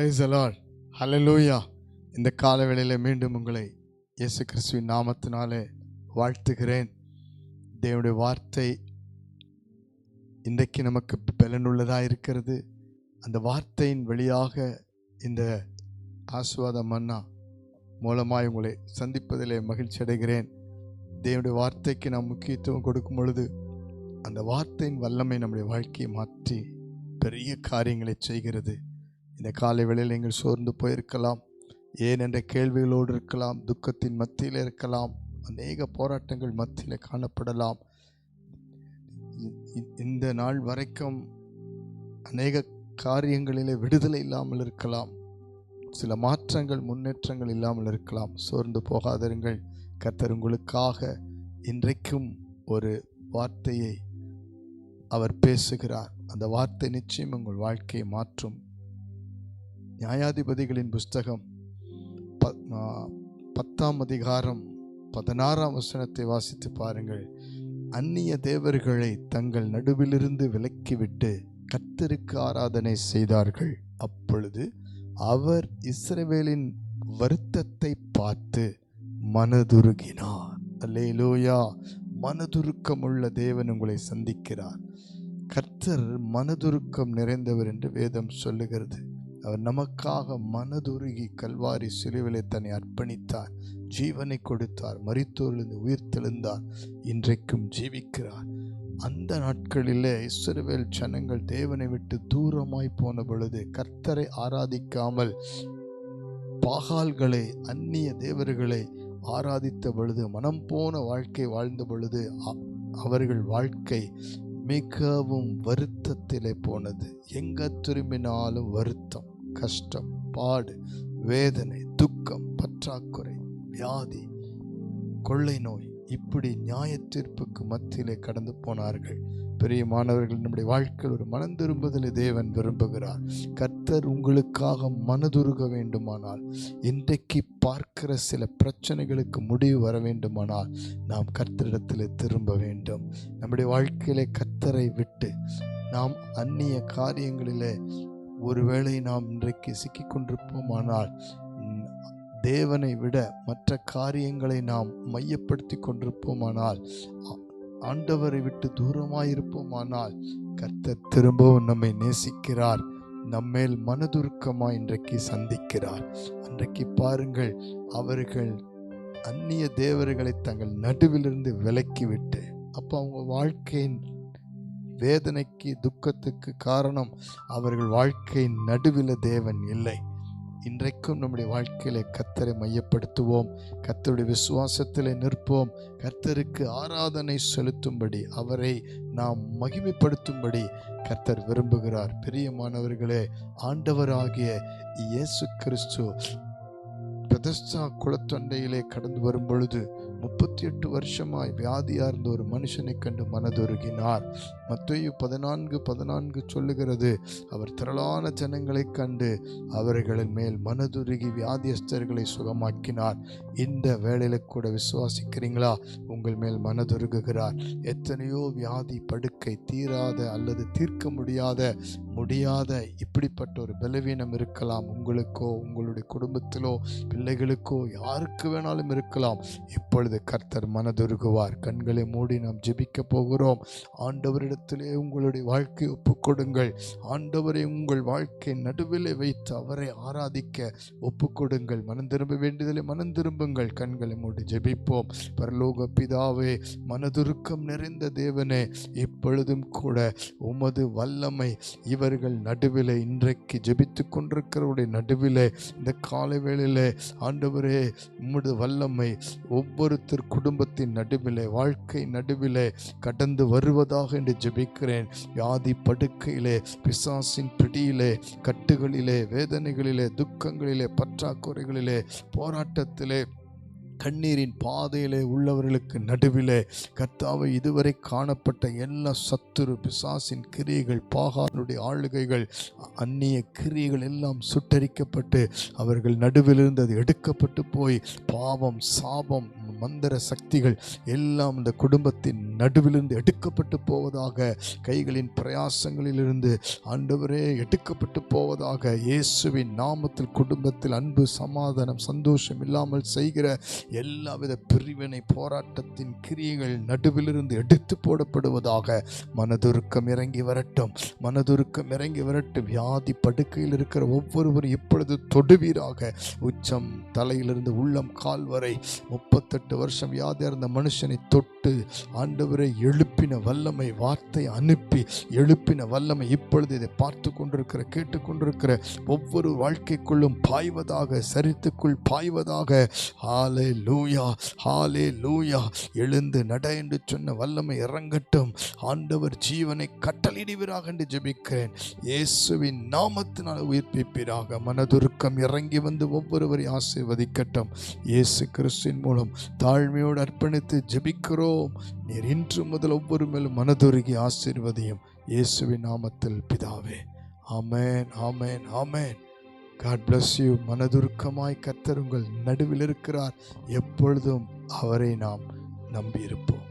Price அலால் லூயா இந்த காலவேளையில் மீண்டும் உங்களை இயேசு கிறிஸ்துவின் நாமத்தினாலே வாழ்த்துகிறேன். தேவனுடைய வார்த்தை இன்றைக்கு நமக்கு பலனுள்ளதாக இருக்கிறது. அந்த வார்த்தையின் வழியாக இந்த ஆசுவாத மன்னா மூலமாக உங்களை சந்திப்பதிலே மகிழ்ச்சி அடைகிறேன். தேவனுடைய வார்த்தைக்கு நாம் முக்கியத்துவம் கொடுக்கும் பொழுது அந்த வார்த்தையின் வல்லமை நம்முடைய வாழ்க்கையை மாற்றி பெரிய காரியங்களை செய்கிறது. இந்த காலை வேளையில் நீங்கள் சோர்ந்து போயிருக்கலாம். ஏன் என்ற கேள்விகளோடு இருக்கலாம். துக்கத்தின் மத்தியில் இருக்கலாம். அநேக போராட்டங்கள் மத்தியில் காணப்படலாம். இந்த நாள் வரைக்கும் அநேக காரியங்களிலே விடுதலை இல்லாமல் இருக்கலாம். சில மாற்றங்கள் முன்னேற்றங்கள் இல்லாமல் இருக்கலாம். சோர்ந்து போகாதிருங்கள். கர்த்தர் உங்களுக்காக இன்றைக்கும் ஒரு வார்த்தையை அவர் பேசுகிறார். அந்த வார்த்தை நிச்சயம் உங்கள் வாழ்க்கையை மாற்றும். நியாயாதிபதிகளின் புஸ்தகம் ப- பத்தாம் அதிகாரம் பதினாறாம் வசனத்தை வாசித்து பாருங்கள். அந்நிய தேவர்களை தங்கள் நடுவிலிருந்து விலக்கிவிட்டு கர்த்தருக்கு ஆராதனை செய்தார்கள். அப்பொழுது அவர் இஸ்ரவேலின் வருத்தத்தை பார்த்து மனதுருகினார். அல்லேலூயா மனதுருக்கமுள்ள தேவன் உங்களை சந்திக்கிறார். கர்த்தர் மனதுருக்கம் நிறைந்தவர் என்று வேதம் சொல்லுகிறது. அவர் நமக்காக மனதுருகி கல்வாரி சிலுவிலை தன்னை அர்ப்பணித்தார் ஜீவனை கொடுத்தார் மரித்தோரிலிருந்து உயிர் தெழுந்தார் இன்றைக்கும் ஜீவிக்கிறார். அந்த நாட்களிலே இஸ்ரவேல் ஜனங்கள் தேவனை விட்டு தூரமாய் போன பொழுது கர்த்தரை ஆராதிக்காமல் பாகால்களை அந்நிய தேவர்களை ஆராதித்த பொழுது மனம் போன வாழ்க்கை வாழ்ந்த பொழுது அ- அவர்கள் வாழ்க்கை மிகவும் வருத்தத்திலே போனது. எங்க திரும்பினாலும் வருத்தம். கஷ்டம் பாடு வேதனை துக்கம் பற்றாக்குறை வியாதி கொள்ளை நோய் இப்படி நியாய தீர்ப்புக்கு மத்தியிலே கடந்து போனார்கள். பெரிய மாணவர்கள் நம்முடைய வாழ்க்கையில் ஒரு மனம் திரும்புதலை தேவன் விரும்புகிறார். கர்த்தர் உங்களுக்காக மனதுருக வேண்டுமானால் இன்றைக்கு பார்க்கிற சில பிரச்சனைகளுக்கு முடிவு வர வேண்டுமானால் நாம் கர்த்தரிடத்தில் திரும்ப வேண்டும். நம்முடைய வாழ்க்கையிலே கர்த்தரை விட்டு நாம் அந்நிய காரியங்களிலே ஒருவேளை நாம் இன்றைக்கு சிக்கிக் கொண்டிருப்போமானால் தேவனை விட மற்ற காரியங்களை நாம் மையப்படுத்தி கொண்டிருப்போமானால் ஆண்டவரை விட்டு தூரமாயிருப்போமானால் கர்த்தர் திரும்பவும் நம்மை நேசிக்கிறார். நம்மேல் மனதுருக்கமாய் இன்றைக்கு சந்திக்கிறார். அன்றைக்கு பாருங்கள் அவர்கள் அந்நிய தேவர்களை தங்கள் நடுவிலிருந்து விலக்கிவிட்டு அப்போ அவங்க வாழ்க்கையின் வேதனைக்கு துக்கத்துக்கு காரணம் அவர்கள் வாழ்க்கையின் நடுவில் தேவன் இல்லை. இன்றைக்கும் நம்முடைய வாழ்க்கையில கர்த்தரை மையப்படுத்துவோம். கர்த்தருடைய விசுவாசத்தில் நிற்போம். கர்த்தருக்கு ஆராதனை செலுத்தும்படி அவரை நாம் மகிமைப்படுத்தும்படி கர்த்தர் விரும்புகிறார். பிரியமானவர்களே ஆண்டவராகிய இயேசு கிறிஸ்து பிரதஸ்தா குளத்தொண்டையிலே கடந்து வரும் பொழுது முப்பத்தி எட்டு வருஷமாய் வியாதியார்ந்த ஒரு மனுஷனை கண்டு மனதுருகினார். மத்தையு பதினான்கு பதினான்கு சொல்லுகிறது அவர் திரளான ஜனங்களைக் கண்டு அவர்களின் மேல் மனதுருகி வியாதியஸ்தர்களை சுகமாக்கினார். இந்த வேலையில கூட விசுவாசிக்கிறீங்களா? உங்கள் மேல் மனதுருகுகிறார். எத்தனையோ வியாதி படுக்கை தீராத அல்லது தீர்க்க முடியாத முடியாத இப்படிப்பட்ட ஒரு பலவீனம் இருக்கலாம். உங்களுக்கோ உங்களுடைய குடும்பத்திலோ பிள்ளைகளுக்கோ யாருக்கு வேணாலும் இருக்கலாம். இப்பொழுது கர்த்தர் மனதுருகுவார். கண்களை மூடி நாம் ஜெபிக்க போகிறோம். ஆண்டவரிடத்திலே உங்களுடைய வாழ்க்கை ஒப்புக்கொடுங்கள். ஆண்டவரை உங்கள் வாழ்க்கை நடுவிலே வைத்து அவரை ஆராதிக்க ஒப்புக்கொடுங்கள். மனம் திரும்ப வேண்டியதிலே மனம் திரும்புங்கள் கண்களை மூடி ஜெபிப்போம். பரலோக பிதாவே மனதுருக்கம் நிறைந்த தேவனே இப்பொழுதும் கூட உமது வல்லமை இவர்கள் நடுவிலே இன்றைக்கு ஜெபித்து கொண்டிருக்கிறவருடைய நடுவிலே இந்த காலை வேளையிலே ஆண்டவரே உமது வல்லமை ஒவ்வொருத்தர் குடும்பத்தின் நடுவிலே வாழ்க்கை நடுவிலே கடந்து வருவதாக என்று ஜெபிக்கிறேன். வியாதி படுக்கையிலே பிசாசின் பிடியிலே கட்டுகளிலே வேதனைகளிலே துக்கங்களிலே பற்றாக்குறைகளிலே போராட்டத்திலே கண்ணீரின் பாதையிலே உள்ளவர்களுக்கு நடுவிலே கர்த்தாவை இதுவரை காணப்பட்ட எல்லா சத்துரு பிசாசின் கிரியைகள் பாகாருடைய ஆளுகைகள் அந்நிய கிரியைகள் எல்லாம் சுட்டரிக்கப்பட்டு அவர்கள் நடுவிலிருந்து அது எடுக்கப்பட்டு போய் பாவம் சாபம் மந்திர சக்திகள் எல்லாம் இந்த குடும்பத்தின் நடுவிலிருந்து எடுக்கப்பட்டு போவதாக கைகளின் பிரயாசங்களிலிருந்து ஆண்டவரே எடுக்கப்பட்டு போவதாக இயேசுவின் நாமத்தில் குடும்பத்தில் அன்பு சமாதானம் சந்தோஷம் இல்லாமல் செய்கிற எல்லாவித பிரிவினை போராட்டத்தின் கிரியைகள் நடுவிலிருந்து எடுத்து போடப்படுவதாக மனதுருக்கம் இறங்கி வரட்டும். மனதுருக்கம் இறங்கி வரட்டும். வியாதி படுக்கையில் இருக்கிற ஒவ்வொருவரும் இப்பொழுது தொடுவீராக. உச்சம் தலையிலிருந்து உள்ளம் கால் வரை முப்பத்தெட்டு வருஷம் வியாதி இருந்த மனுஷனை தொட்டு ஆண்டவரை எழுப்பின வல்லமை வார்த்தை அனுப்பி எழுப்பின வல்லமை இப்பொழுது இதை பார்த்து கொண்டிருக்கிற கேட்டுக்கொண்டிருக்கிற ஒவ்வொரு வாழ்க்கைக்குள்ளும் பாய்வதாக சரித்துக்குள் பாய்வதாக. ஹாலே லூயா ஹாலே லூயா எழுந்து நட என்று சொன்ன வல்லமை இறங்கட்டும். ஆண்டவர் ஜீவனை கட்டளிடுவீராக என்று ஜெபிக்கிறேன். இயேசுவின் நாமத்தினால் உயிர்ப்பிப்பீராக. மனதுருக்கம் இறங்கி வந்து ஒவ்வொருவரை ஆசீர்வதிக்கட்டும். இயேசு கிறிஸ்துவின் மூலம் தாழ்மையோடு அர்ப்பணித்து ஜெபிக்கிறோம். நீர் இன்று முதல் ஒவ்வொரு மேலும் மனதுருகி ஆசீர்வதியும் இயேசுவின் நாமத்தில் பிதாவே. ஆமேன் ஆமென் ஆமேன். காட் பிளஸ் யூ மனதுருக்கமாய் கத்தர் உங்கள் நடுவில் இருக்கிறார். எப்பொழுதும் அவரை நாம் நம்பியிருப்போம்.